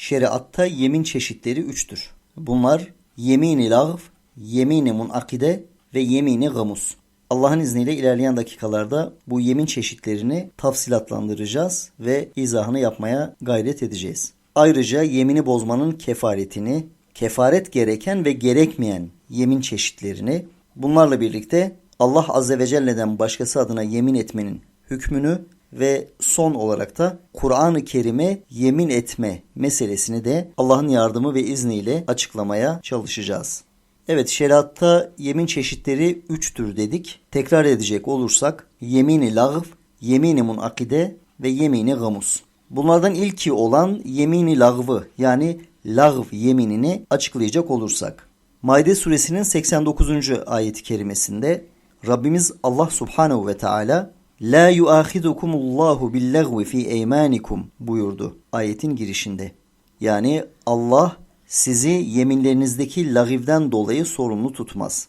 şeriatta yemin çeşitleri üçtür. Bunlar yemin-i lağv, yemin-i munakide ve yemin-i gamus. Allah'ın izniyle ilerleyen dakikalarda bu yemin çeşitlerini tafsilatlandıracağız ve izahını yapmaya gayret edeceğiz. Ayrıca yemini bozmanın kefaretini, kefaret gereken ve gerekmeyen yemin çeşitlerini, bunlarla birlikte Allah Azze ve Celle'den başkası adına yemin etmenin hükmünü ve son olarak da Kur'an-ı Kerim'e yemin etme meselesini de Allah'ın yardımı ve izniyle açıklamaya çalışacağız. Evet şeriatta yemin çeşitleri üçtür dedik. Tekrar edecek olursak yemini lağv, yemini munakide ve yemini gamus. Bunlardan ilki olan yemini lağvı yani lağv yeminini açıklayacak olursak. Maide suresinin 89. ayeti kerimesinde Rabbimiz Allah subhanehu ve teala La yuahidukumullahu billagvi fi eymanikum buyurdu ayetin girişinde. Yani Allah sizi yeminlerinizdeki lagivden dolayı sorumlu tutmaz.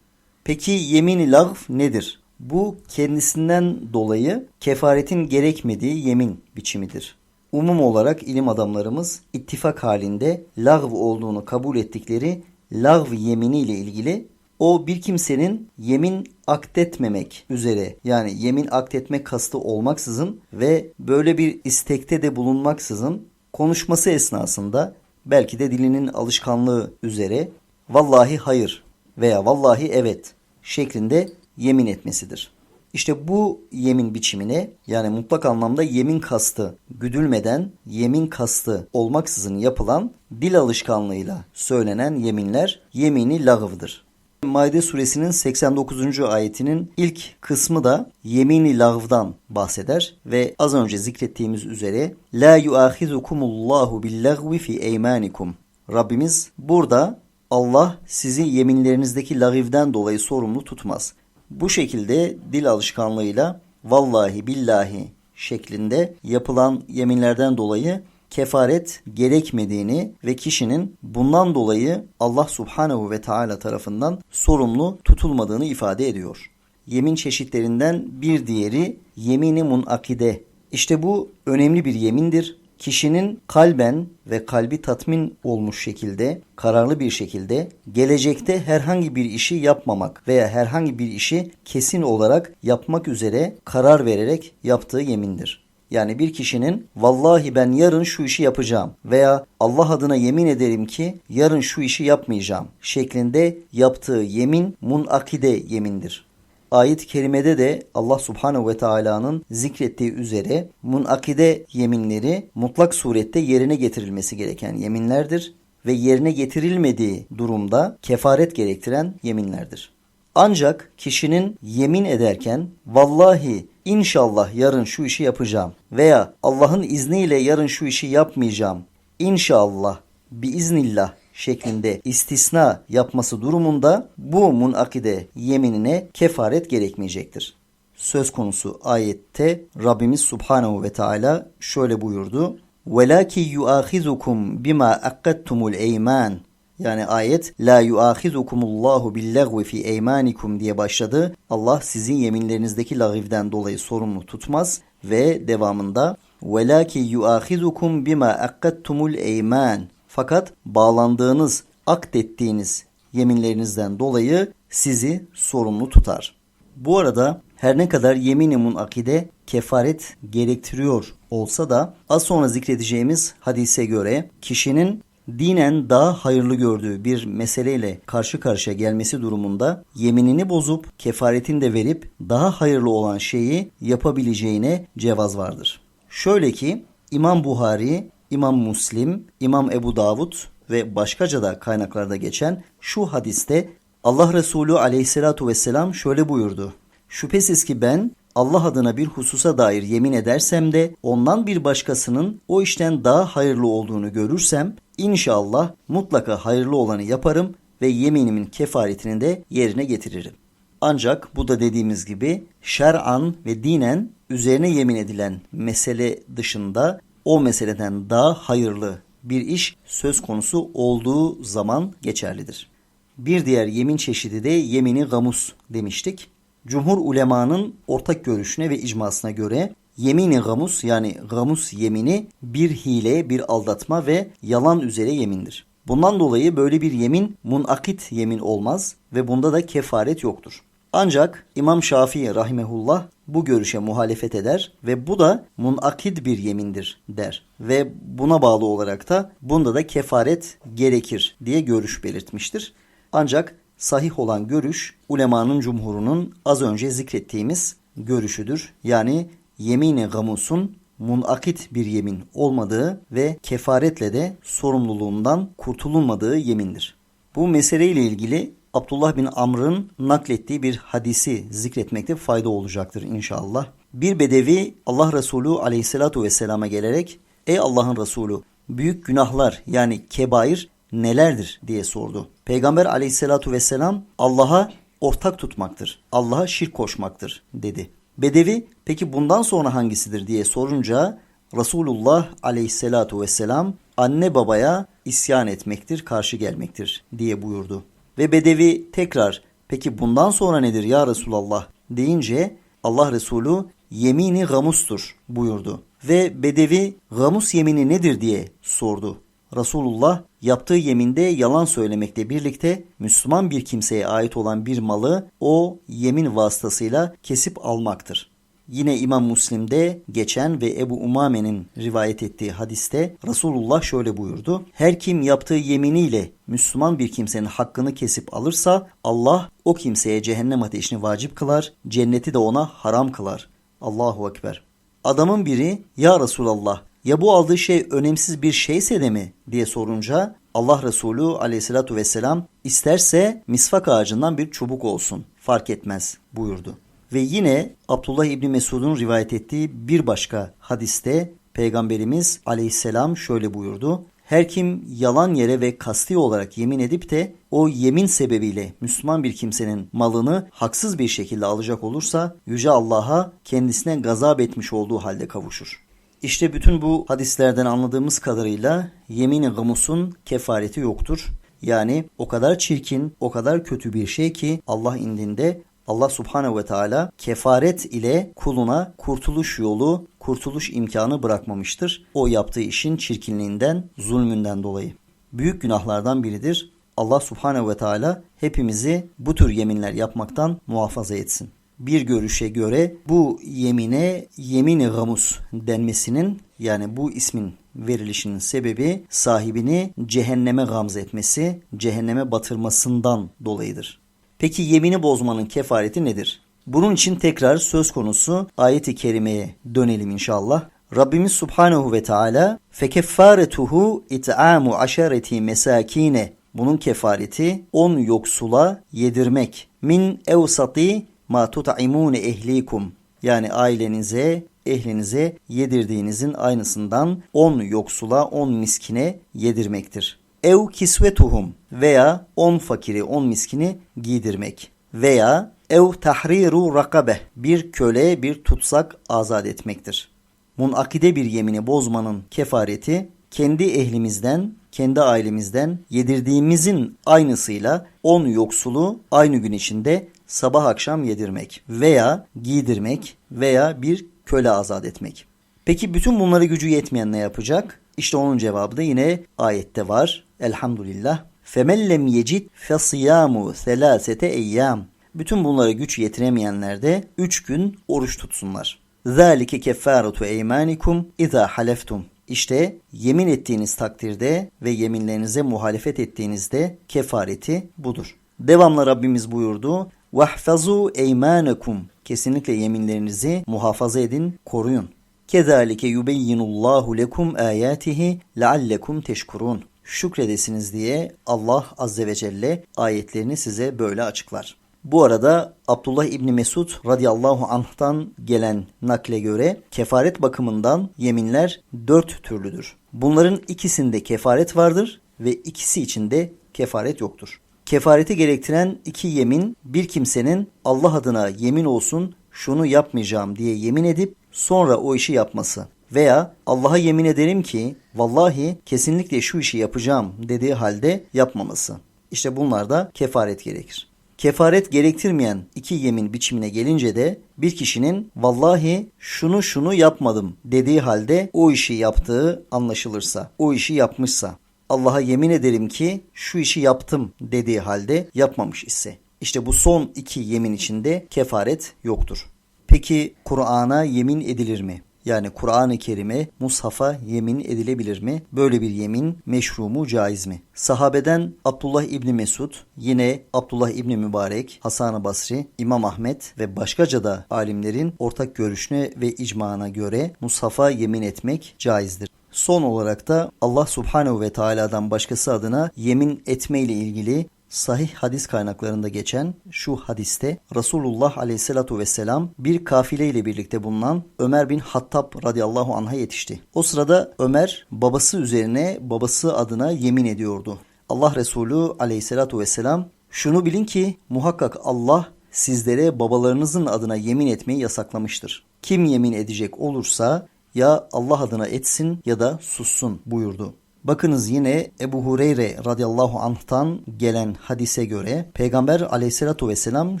Peki yemin lagv nedir? Bu kendisinden dolayı kefaretin gerekmediği yemin biçimidir. Umum olarak ilim adamlarımız ittifak halinde lagv olduğunu kabul ettikleri lagv yemini ile ilgili o bir kimsenin yemin akdetmemek üzere yani yemin akdetmek kastı olmaksızın ve böyle bir istekte de bulunmaksızın konuşması esnasında belki de dilinin alışkanlığı üzere vallahi hayır veya vallahi evet şeklinde yemin etmesidir. İşte bu yemin biçimine yani mutlak anlamda yemin kastı güdülmeden yemin kastı olmaksızın yapılan dil alışkanlığıyla söylenen yeminler yemini lağıvdır. Maide suresinin 89. ayetinin ilk kısmı da yemini lağvdan bahseder ve az önce zikrettiğimiz üzere la yuahizukumullahu billagvi fi eymanikum. Rabbimiz burada Allah sizi yeminlerinizdeki lagivden dolayı sorumlu tutmaz. Bu şekilde dil alışkanlığıyla vallahi billahi şeklinde yapılan yeminlerden dolayı kefaret gerekmediğini ve kişinin bundan dolayı Allah Subhanahu ve Teala tarafından sorumlu tutulmadığını ifade ediyor. Yemin çeşitlerinden bir diğeri yemini munakide. İşte bu önemli bir yemindir. Kişinin kalben ve kalbi tatmin olmuş şekilde, kararlı bir şekilde gelecekte herhangi bir işi yapmamak veya herhangi bir işi kesin olarak yapmak üzere karar vererek yaptığı yemindir. Yani bir kişinin vallahi ben yarın şu işi yapacağım veya Allah adına yemin ederim ki yarın şu işi yapmayacağım şeklinde yaptığı yemin munakide yemindir. Ayet-i kerimede de Allah subhanehu ve teala'nın zikrettiği üzere munakide yeminleri mutlak surette yerine getirilmesi gereken yeminlerdir ve yerine getirilmediği durumda kefaret gerektiren yeminlerdir. Ancak kişinin yemin ederken vallahi İnşallah yarın şu işi yapacağım veya Allah'ın izniyle yarın şu işi yapmayacağım. İnşallah biiznillah şeklinde istisna yapması durumunda bu munakide yeminine kefaret gerekmeyecektir. Söz konusu ayette Rabbimiz Subhanahu ve Teala şöyle buyurdu. وَلَاكِ يُؤَخِذُكُمْ بِمَا أَقَّدْتُمُ الْاَيْمَانِ yani ayet la yuahizukumullahu billagvi fi eymanikum diye başladı. Allah sizin yeminlerinizdeki lagivden dolayı sorumlu tutmaz ve devamında velaki yuahizukum bima akkattumul eyman. Fakat bağlandığınız, akdettiğiniz yeminlerinizden dolayı sizi sorumlu tutar. Bu arada her ne kadar yemin-i munakide kefaret gerektiriyor olsa da az sonra zikredeceğimiz hadise göre kişinin dinen daha hayırlı gördüğü bir meseleyle karşı karşıya gelmesi durumunda yeminini bozup kefaretini de verip daha hayırlı olan şeyi yapabileceğine cevaz vardır. Şöyle ki İmam Buhari, İmam Muslim, İmam Ebu Davud ve başkaca da kaynaklarda geçen şu hadiste Allah Resulü aleyhissalatu vesselam şöyle buyurdu. Şüphesiz ki ben Allah adına bir hususa dair yemin edersem de ondan bir başkasının o işten daha hayırlı olduğunu görürsem İnşallah mutlaka hayırlı olanı yaparım ve yeminimin kefaretini de yerine getiririm. Ancak bu da dediğimiz gibi şer'an ve dinen üzerine yemin edilen mesele dışında o meseleden daha hayırlı bir iş söz konusu olduğu zaman geçerlidir. Bir diğer yemin çeşidi de yemini gamus demiştik. Cumhur ulemanın ortak görüşüne ve icmasına göre Yemini gamus yani gamus yemini bir hile, bir aldatma ve yalan üzere yemindir. Bundan dolayı böyle bir yemin munakit yemin olmaz ve bunda da kefaret yoktur. Ancak İmam Şafii rahimehullah bu görüşe muhalefet eder ve bu da munakid bir yemindir der. Ve buna bağlı olarak da bunda da kefaret gerekir diye görüş belirtmiştir. Ancak sahih olan görüş ulemanın cumhurunun az önce zikrettiğimiz görüşüdür. Yani yemini gamusun munakit bir yemin olmadığı ve kefaretle de sorumluluğundan kurtulunmadığı yemindir. Bu meseleyle ilgili Abdullah bin Amr'ın naklettiği bir hadisi zikretmekte fayda olacaktır inşallah. Bir bedevi Allah Resulü aleyhissalatu vesselama gelerek Ey Allah'ın Resulü büyük günahlar yani kebair nelerdir diye sordu. Peygamber aleyhissalatu vesselam Allah'a ortak tutmaktır. Allah'a şirk koşmaktır dedi. Bedevi peki bundan sonra hangisidir diye sorunca Resulullah aleyhissalatu vesselam anne babaya isyan etmektir, karşı gelmektir diye buyurdu. Ve Bedevi tekrar peki bundan sonra nedir ya Resulallah deyince Allah Resulü yemini gamustur buyurdu. Ve Bedevi gamus yemini nedir diye sordu. Resulullah yaptığı yeminde yalan söylemekle birlikte Müslüman bir kimseye ait olan bir malı o yemin vasıtasıyla kesip almaktır. Yine İmam Müslim'de geçen ve Ebu Umame'nin rivayet ettiği hadiste Resulullah şöyle buyurdu. Her kim yaptığı yeminiyle Müslüman bir kimsenin hakkını kesip alırsa Allah o kimseye cehennem ateşini vacip kılar, cenneti de ona haram kılar. Allahu Ekber. Adamın biri ya Resulallah ya bu aldığı şey önemsiz bir şeyse de mi diye sorunca Allah Resulü aleyhissalatu vesselam isterse misvak ağacından bir çubuk olsun fark etmez buyurdu. Ve yine Abdullah İbni Mesud'un rivayet ettiği bir başka hadiste Peygamberimiz aleyhisselam şöyle buyurdu. Her kim yalan yere ve kasti olarak yemin edip de o yemin sebebiyle Müslüman bir kimsenin malını haksız bir şekilde alacak olursa Yüce Allah'a kendisine gazap etmiş olduğu halde kavuşur. İşte bütün bu hadislerden anladığımız kadarıyla yemin-i gımusun kefareti yoktur. Yani o kadar çirkin, o kadar kötü bir şey ki Allah indinde Allah subhanehu ve teala kefaret ile kuluna kurtuluş yolu, kurtuluş imkanı bırakmamıştır. O yaptığı işin çirkinliğinden, zulmünden dolayı. Büyük günahlardan biridir. Allah subhanehu ve teala hepimizi bu tür yeminler yapmaktan muhafaza etsin. Bir görüşe göre bu yemine yemini gamus denmesinin yani bu ismin verilişinin sebebi sahibini cehenneme gamz etmesi, cehenneme batırmasından dolayıdır. Peki yemini bozmanın kefareti nedir? Bunun için tekrar söz konusu ayeti kerimeye dönelim inşallah. Rabbimiz Subhanahu ve Teala fekeffaretuhu it'amu aşareti mesakine bunun kefareti on yoksula yedirmek min evsati ma tut'imune ehlikum yani ailenize ehlinize yedirdiğinizin aynısından on yoksula on miskine yedirmektir ev kisvetuhum veya on fakiri on miskini giydirmek veya ev tahriru rakabe bir köle bir tutsak azat etmektir. Munakide bir yemini bozmanın kefareti kendi ehlimizden, kendi ailemizden yedirdiğimizin aynısıyla on yoksulu aynı gün içinde sabah akşam yedirmek veya giydirmek veya bir köle azat etmek. Peki bütün bunları gücü yetmeyen ne yapacak? İşte onun cevabı da yine ayette var. Elhamdülillah. Femellem yecid fesiyamu selasete eyyam. Bütün bunlara güç yetiremeyenler de 3 gün oruç tutsunlar. Zalike keffaratu eymanikum iza haleftum. İşte yemin ettiğiniz takdirde ve yeminlerinize muhalefet ettiğinizde kefareti budur. Devamla Rabbimiz buyurdu. وَحْفَظُوا اَيْمَانَكُمْ Kesinlikle yeminlerinizi muhafaza edin, koruyun. Kezalike yubeyyinullahu lekum ayatihi leallekum teşkurun. Şükredesiniz diye Allah azze ve celle ayetlerini size böyle açıklar. Bu arada Abdullah İbni Mesud radıyallahu anh'tan gelen nakle göre kefaret bakımından yeminler dört türlüdür. Bunların ikisinde kefaret vardır ve ikisi içinde kefaret yoktur. Kefareti gerektiren iki yemin bir kimsenin Allah adına yemin olsun şunu yapmayacağım diye yemin edip sonra o işi yapması veya Allah'a yemin ederim ki vallahi kesinlikle şu işi yapacağım dediği halde yapmaması. İşte bunlarda kefaret gerekir. Kefaret gerektirmeyen iki yemin biçimine gelince de bir kişinin vallahi şunu şunu yapmadım dediği halde o işi yaptığı anlaşılırsa, o işi yapmışsa, Allah'a yemin ederim ki şu işi yaptım dediği halde yapmamış ise. İşte bu son iki yemin içinde kefaret yoktur. Peki Kur'an'a yemin edilir mi? Yani Kur'an-ı Kerim'e, Mushaf'a yemin edilebilir mi? Böyle bir yemin meşru mu, caiz mi? Sahabeden Abdullah İbni Mesud, yine Abdullah İbni Mübarek, Hasan-ı Basri, İmam Ahmet ve başkaca da alimlerin ortak görüşüne ve icmana göre Mushaf'a yemin etmek caizdir. Son olarak da Allah Subhanehu ve Teala'dan başkası adına yemin etme ile ilgili sahih hadis kaynaklarında geçen şu hadiste Resulullah aleyhissalatu vesselam bir kafile ile birlikte bulunan Ömer bin Hattab radıyallahu anh'a yetişti. O sırada Ömer babası üzerine babası adına yemin ediyordu. Allah Resulü aleyhissalatu vesselam şunu bilin ki muhakkak Allah sizlere babalarınızın adına yemin etmeyi yasaklamıştır. Kim yemin edecek olursa ya Allah adına etsin ya da sussun buyurdu. Bakınız yine Ebu Hureyre radıyallahu anh'tan gelen hadise göre Peygamber aleyhissalatu vesselam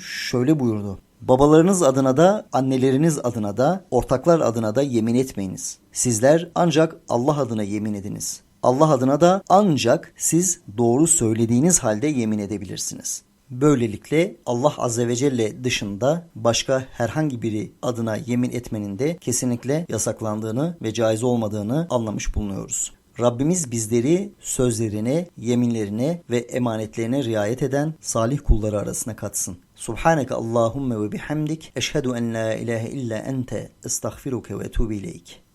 şöyle buyurdu. Babalarınız adına da anneleriniz adına da ortaklar adına da yemin etmeyiniz. Sizler ancak Allah adına yemin ediniz. Allah adına da ancak siz doğru söylediğiniz halde yemin edebilirsiniz. Böylelikle Allah Azze ve Celle dışında başka herhangi biri adına yemin etmenin de kesinlikle yasaklandığını ve caiz olmadığını anlamış bulunuyoruz. Rabbimiz bizleri sözlerine, yeminlerine ve emanetlerine riayet eden salih kulları arasına katsın. Subhaneke Allahümme ve bihamdik. Eşhedü en la ilahe illa ente estağfiruke ve etubu ileyk.